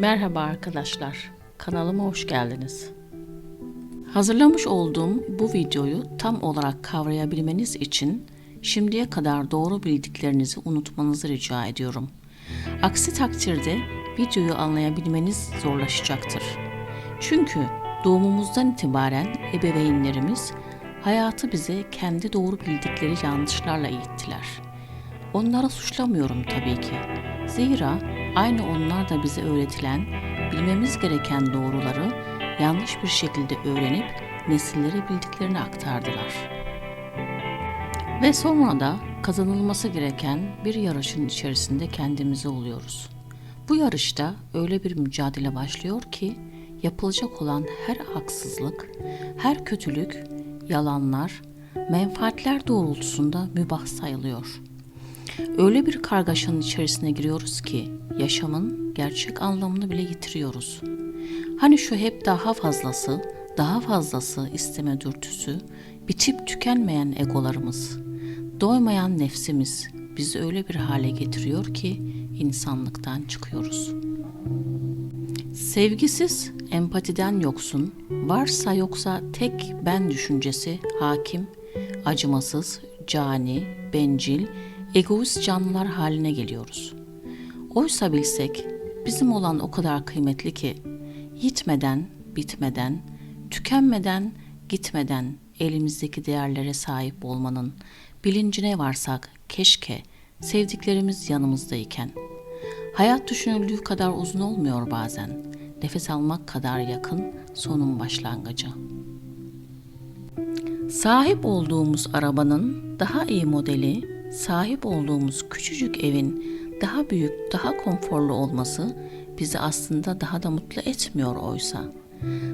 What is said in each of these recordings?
Merhaba arkadaşlar, kanalıma hoş geldiniz. Hazırlamış olduğum bu videoyu tam olarak kavrayabilmeniz için şimdiye kadar doğru bildiklerinizi unutmanızı rica ediyorum. Aksi takdirde videoyu anlayabilmeniz zorlaşacaktır. Çünkü doğumumuzdan itibaren ebeveynlerimiz hayatı bize kendi doğru bildikleri yanlışlarla eğittiler. Onlara suçlamıyorum tabii ki. Zira aynı onlar da bize öğretilen, bilmemiz gereken doğruları yanlış bir şekilde öğrenip nesillere bildiklerini aktardılar. Ve sonra da kazanılması gereken bir yarışın içerisinde kendimizi oluyoruz. Bu yarışta öyle bir mücadele başlıyor ki yapılacak olan her haksızlık, her kötülük, yalanlar, menfaatler doğrultusunda mübah sayılıyor. Öyle bir kargaşanın içerisine giriyoruz ki yaşamın gerçek anlamını bile yitiriyoruz. Hani şu hep daha fazlası, daha fazlası isteme dürtüsü, bitip tükenmeyen egolarımız, doymayan nefsimiz bizi öyle bir hale getiriyor ki insanlıktan çıkıyoruz. Sevgisiz, empatiden yoksun, varsa yoksa tek ben düşüncesi hakim, acımasız, cani, bencil, egoist canlılar haline geliyoruz. Oysa bilsek bizim olan o kadar kıymetli ki yitmeden, bitmeden, tükenmeden, gitmeden elimizdeki değerlere sahip olmanın bilincine varsak keşke sevdiklerimiz yanımızdayken. Hayat düşünüldüğü kadar uzun olmuyor bazen. Nefes almak kadar yakın sonun başlangıcı. Sahip olduğumuz arabanın daha iyi modeli, sahip olduğumuz küçücük evin daha büyük, daha konforlu olması bizi aslında daha da mutlu etmiyor oysa.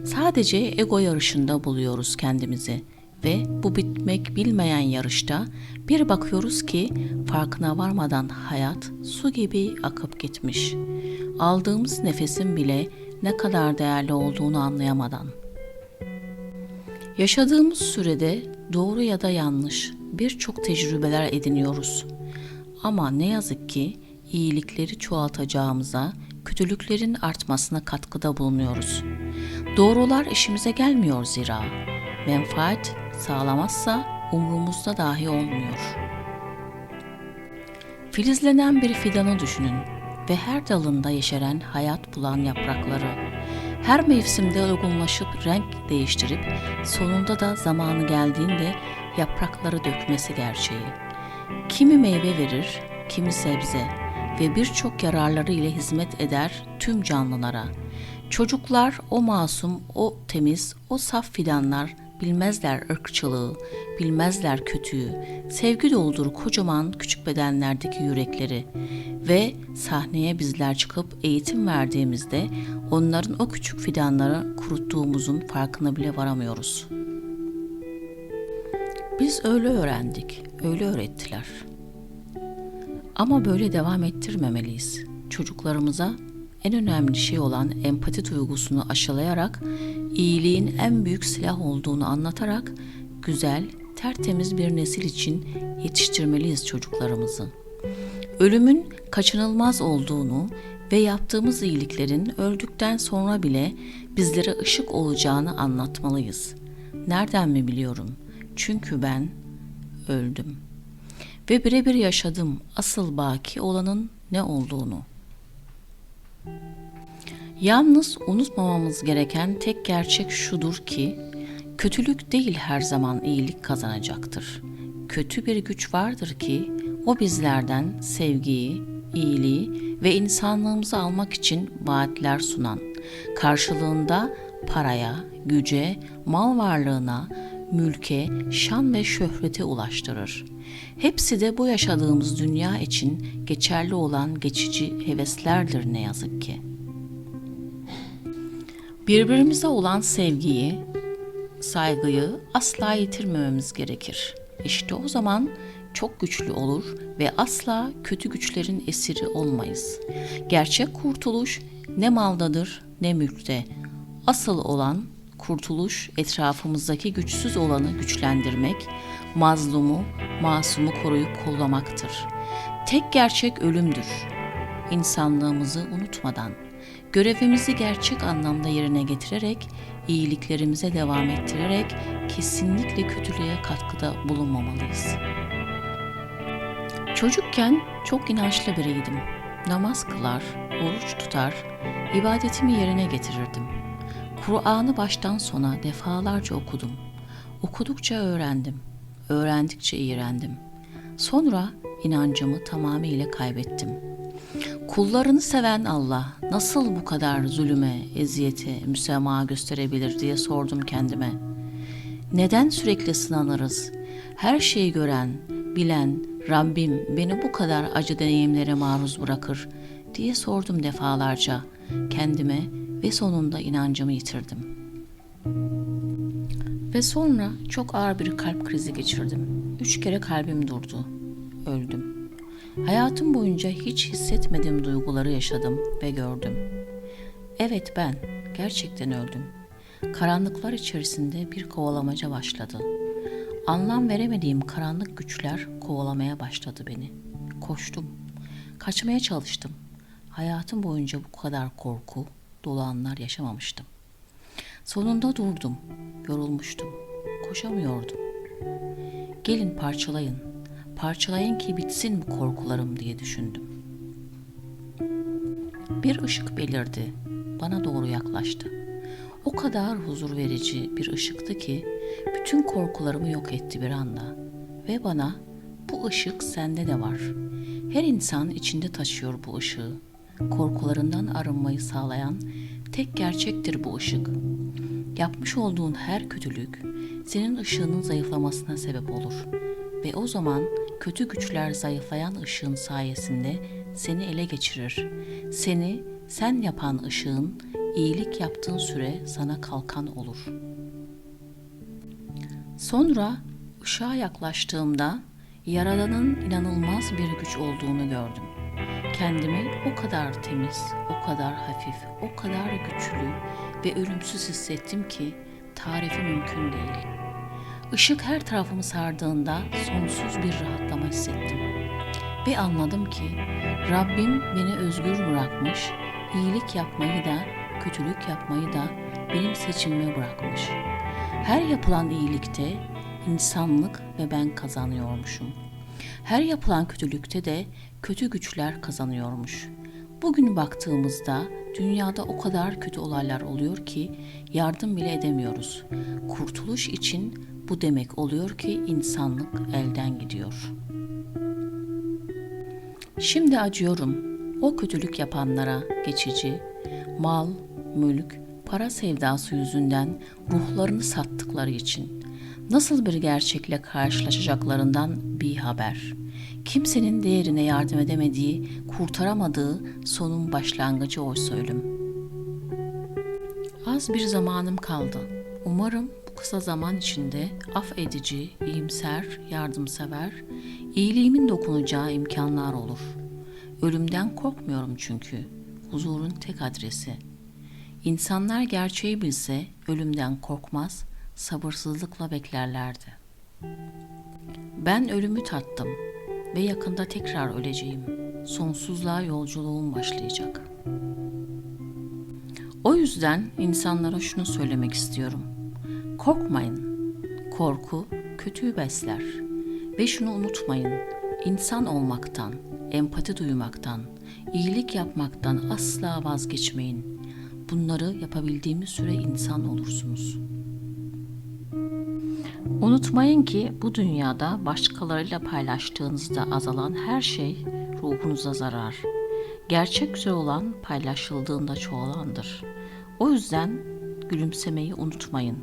Sadece ego yarışında buluyoruz kendimizi ve bu bitmek bilmeyen yarışta bir bakıyoruz ki farkına varmadan hayat su gibi akıp gitmiş. Aldığımız nefesin bile ne kadar değerli olduğunu anlayamadan. Yaşadığımız sürede doğru ya da yanlış birçok tecrübeler ediniyoruz. Ama ne yazık ki iyilikleri çoğaltacağımıza, kötülüklerin artmasına katkıda bulunuyoruz. Doğrular işimize gelmiyor zira. Menfaat sağlamazsa umrumuzda dahi olmuyor. Filizlenen bir fidanı düşünün ve her dalında yeşeren hayat bulan yaprakları. Her mevsimde olgunlaşıp renk değiştirip sonunda da zamanı geldiğinde yaprakları dökmesi gerçeği. Kimi meyve verir, kimi sebze ve birçok yararları ile hizmet eder tüm canlılara. Çocuklar o masum, o temiz, o saf fidanlar bilmezler ırkçılığı, bilmezler kötüyü, sevgi doldur kocaman küçük bedenlerdeki yürekleri ve sahneye bizler çıkıp eğitim verdiğimizde onların o küçük fidanları kuruttuğumuzun farkına bile varamıyoruz. Biz öyle öğrendik, öyle öğrettiler. Ama böyle devam ettirmemeliyiz. Çocuklarımıza en önemli şey olan empati duygusunu aşılayarak, iyiliğin en büyük silah olduğunu anlatarak güzel, tertemiz bir nesil için yetiştirmeliyiz çocuklarımızı. Ölümün kaçınılmaz olduğunu ve yaptığımız iyiliklerin öldükten sonra bile bizlere ışık olacağını anlatmalıyız. Nereden mi biliyorum? Çünkü ben öldüm ve birebir yaşadım asıl baki olanın ne olduğunu. Yalnız unutmamamız gereken tek gerçek şudur ki kötülük değil her zaman iyilik kazanacaktır. Kötü bir güç vardır ki o bizlerden sevgiyi, iyiliği ve insanlığımızı almak için vaatler sunan, karşılığında paraya, güce, mal varlığına, mülke, şan ve şöhrete ulaştırır. Hepsi de bu yaşadığımız dünya için geçerli olan geçici heveslerdir ne yazık ki. Birbirimize olan sevgiyi, saygıyı asla yitirmememiz gerekir. İşte o zaman çok güçlü olur ve asla kötü güçlerin esiri olmayız. Gerçek kurtuluş ne maldadır ne mülkte. Asıl olan kurtuluş etrafımızdaki güçsüz olanı güçlendirmek, mazlumu, masumu koruyup kollamaktır. Tek gerçek ölümdür. İnsanlığımızı unutmadan, Görevimizi gerçek anlamda yerine getirerek, iyiliklerimize devam ettirerek kesinlikle kötülüğe katkıda bulunmamalıyız. Çocukken çok inançlı biriydim. Namaz kılar, oruç tutar, ibadetimi yerine getirirdim. Kur'an'ı baştan sona defalarca okudum. Okudukça öğrendim, öğrendikçe iğrendim. Sonra inancımı tamamıyla kaybettim. Kullarını seven Allah nasıl bu kadar zulüme, eziyete, müsamaha gösterebilir diye sordum kendime. Neden sürekli sınanırız? Her şeyi gören, bilen Rabbim beni bu kadar acı deneyimlere maruz bırakır diye sordum defalarca kendime ve sonunda inancımı yitirdim. Ve sonra çok ağır bir kalp krizi geçirdim. Üç kere kalbim durdu. Öldüm. Hayatım boyunca hiç hissetmediğim duyguları yaşadım ve gördüm. Evet ben gerçekten öldüm. Karanlıklar içerisinde bir kovalamaca başladı. Anlam veremediğim karanlık güçler kovalamaya başladı beni. Koştum. Kaçmaya çalıştım. Hayatım boyunca bu kadar korku dolu anlar yaşamamıştım. Sonunda durdum. Yorulmuştum. Koşamıyordum. Gelin parçalayın. Parçalayın ki bitsin bu korkularım diye düşündüm. Bir ışık belirdi. Bana doğru yaklaştı. O kadar huzur verici bir ışıktı ki bütün korkularımı yok etti bir anda ve bana bu ışık sende de var. Her insan içinde taşıyor bu ışığı. Korkularından arınmayı sağlayan tek gerçektir bu ışık. Yapmış olduğun her kötülük senin ışığının zayıflamasına sebep olur ve o zaman kötü güçler zayıflayan ışığın sayesinde seni ele geçirir. Seni sen yapan ışığın iyilik yaptığın süre sana kalkan olur. Sonra ışığa yaklaştığımda Yaradan'ın inanılmaz bir güç olduğunu gördüm. Kendimi o kadar temiz, o kadar hafif, o kadar güçlü ve ölümsüz hissettim ki tarifi mümkün değil. Işık her tarafımı sardığında sonsuz bir rahatlama hissettim. Ve anladım ki Rabbim beni özgür bırakmış, iyilik yapmayı da, kötülük yapmayı da benim seçimime bırakmış. Her yapılan iyilikte insanlık ve ben kazanıyormuşum. Her yapılan kötülükte de kötü güçler kazanıyormuş. Bugün baktığımızda dünyada o kadar kötü olaylar oluyor ki yardım bile edemiyoruz. Kurtuluş için bu demek oluyor ki insanlık elden gidiyor. Şimdi acıyorum o kötülük yapanlara geçici, mal, mülk, para sevdası yüzünden ruhlarını sattıkları için nasıl bir gerçekle karşılaşacaklarından bir haber. Kimsenin değerine yardım edemediği, kurtaramadığı sonun başlangıcı oysa ölüm. Az bir zamanım kaldı. Umarım bu kısa zaman içinde affedici, iyimser, yardımsever, iyiliğimin dokunacağı imkanlar olur. Ölümden korkmuyorum çünkü. Huzurun tek adresi. İnsanlar gerçeği bilse ölümden korkmaz, sabırsızlıkla beklerlerdi. Ben ölümü tattım ve yakında tekrar öleceğim. Sonsuzluğa yolculuğum başlayacak. O yüzden insanlara şunu söylemek istiyorum. Korkmayın. Korku kötüyü besler. Ve şunu unutmayın. İnsan olmaktan, empati duymaktan, iyilik yapmaktan asla vazgeçmeyin. Bunları yapabildiğimiz süre insan olursunuz. Unutmayın ki bu dünyada başkalarıyla paylaştığınızda azalan her şey ruhunuza zarar. Gerçek güzel olan paylaşıldığında çoğalandır. O yüzden gülümsemeyi unutmayın.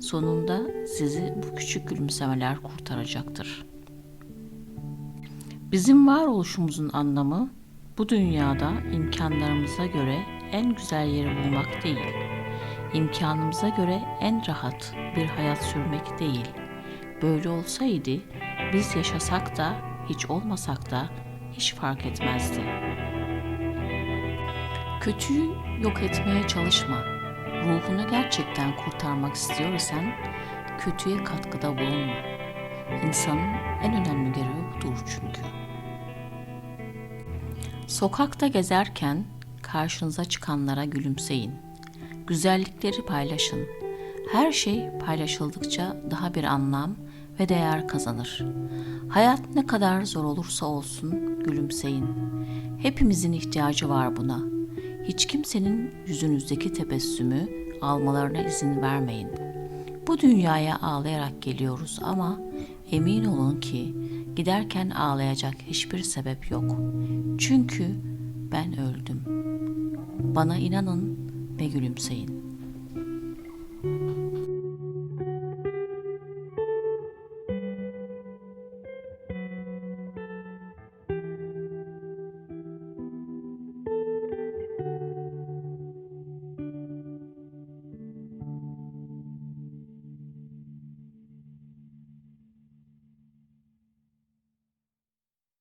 Sonunda sizi bu küçük gülümsemeler kurtaracaktır. Bizim varoluşumuzun anlamı bu dünyada imkanlarımıza göre en güzel yeri bulmak değil, imkanımıza göre en rahat bir hayat sürmek değil. Böyle olsaydı biz yaşasak da hiç olmasak da hiç fark etmezdi. Kötüyü yok etmeye çalışma. Ruhunu gerçekten kurtarmak istiyorsan kötüye katkıda bulunma. İnsanın en önemli görevi budur çünkü. Sokakta gezerken karşınıza çıkanlara gülümseyin. Güzellikleri paylaşın. Her şey paylaşıldıkça daha bir anlam ve değer kazanır. Hayat ne kadar zor olursa olsun gülümseyin. Hepimizin ihtiyacı var buna. Hiç kimsenin yüzünüzdeki tebessümü almalarına izin vermeyin. Bu dünyaya ağlayarak geliyoruz ama emin olun ki giderken ağlayacak hiçbir sebep yok. Çünkü ben öldüm. Bana inanın ve gülümseyin.